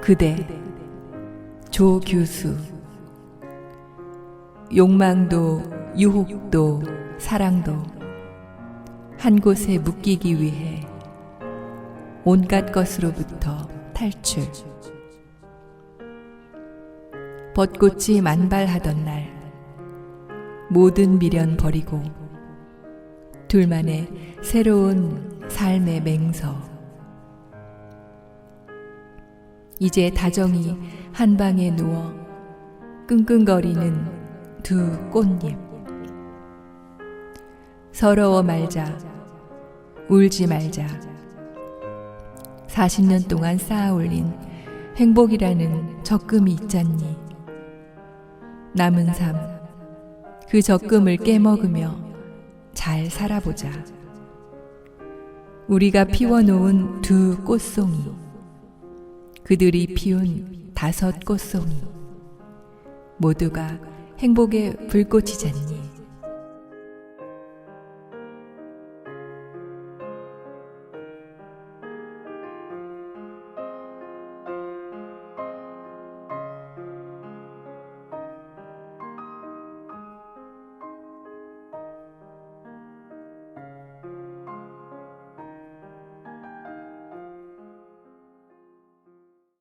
그대 조규수. 욕망도 유혹도 사랑도 한 곳에 묶이기 위해 온갖 것으로부터 탈출. 벚꽃이 만발하던 날 모든 미련 버리고 둘만의 새로운 삶의 맹서 이제 다정히 한 방에 누워 끙끙거리는 두 꽃잎. 서러워 말자. 울지 말자. 40년 동안 쌓아 올린 행복이라는 적금이 있잖니. 남은 삶 그 적금을 깨먹으며 잘 살아보자. 우리가 피워놓은 두 꽃송이 그들이 피운 다섯 꽃송이. 모두가 행복의 불꽃이잖니